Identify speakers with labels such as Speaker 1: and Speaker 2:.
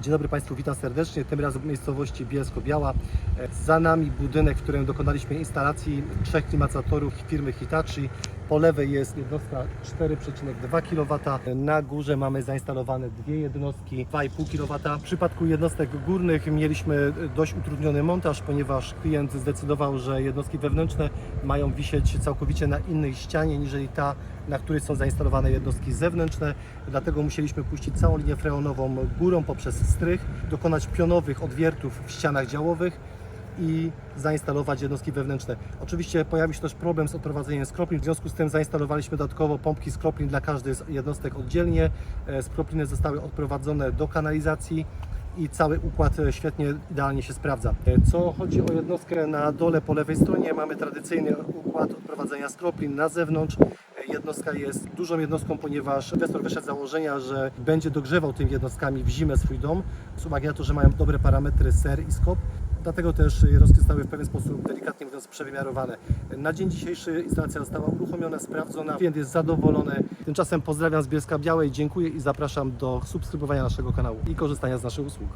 Speaker 1: Dzień dobry Państwu, witam serdecznie. Tym razem w miejscowości Bielsko-Biała. E, Za nami budynek, w którym dokonaliśmy instalacji trzech klimatyzatorów firmy Hitachi. Po lewej jest jednostka 4,2 kW. Na górze mamy zainstalowane dwie jednostki 2,5 kW. W przypadku jednostek górnych mieliśmy dość utrudniony montaż, ponieważ klient zdecydował, że jednostki wewnętrzne mają wisieć całkowicie na innej ścianie niż ta, na której są zainstalowane jednostki zewnętrzne. Dlatego musieliśmy puścić całą linię freonową górą poprzez strych, dokonać pionowych odwiertów w ścianach działowych i zainstalować jednostki wewnętrzne. Oczywiście pojawił się też problem z odprowadzeniem skroplin, w związku z tym zainstalowaliśmy dodatkowo pompki skroplin dla każdej z jednostek oddzielnie. E, Skropliny zostały odprowadzone do kanalizacji i cały układ e, świetnie, idealnie się sprawdza. E, Co chodzi o jednostkę na dole po lewej stronie, mamy tradycyjny układ odprowadzenia skroplin na zewnątrz. Jednostka jest dużą jednostką, ponieważ inwestor wyszedł z założenia, że będzie dogrzewał tymi jednostkami w zimę swój dom, z uwagi na to, że mają dobre parametry ser i skop. Dlatego też zostały w pewien sposób, delikatnie mówiąc, przewymiarowane. Na dzień dzisiejszy instalacja została uruchomiona, sprawdzona, klient jest zadowolony. Tymczasem pozdrawiam z Bielska Białej, dziękuję i zapraszam do subskrybowania naszego kanału i korzystania z naszych usług.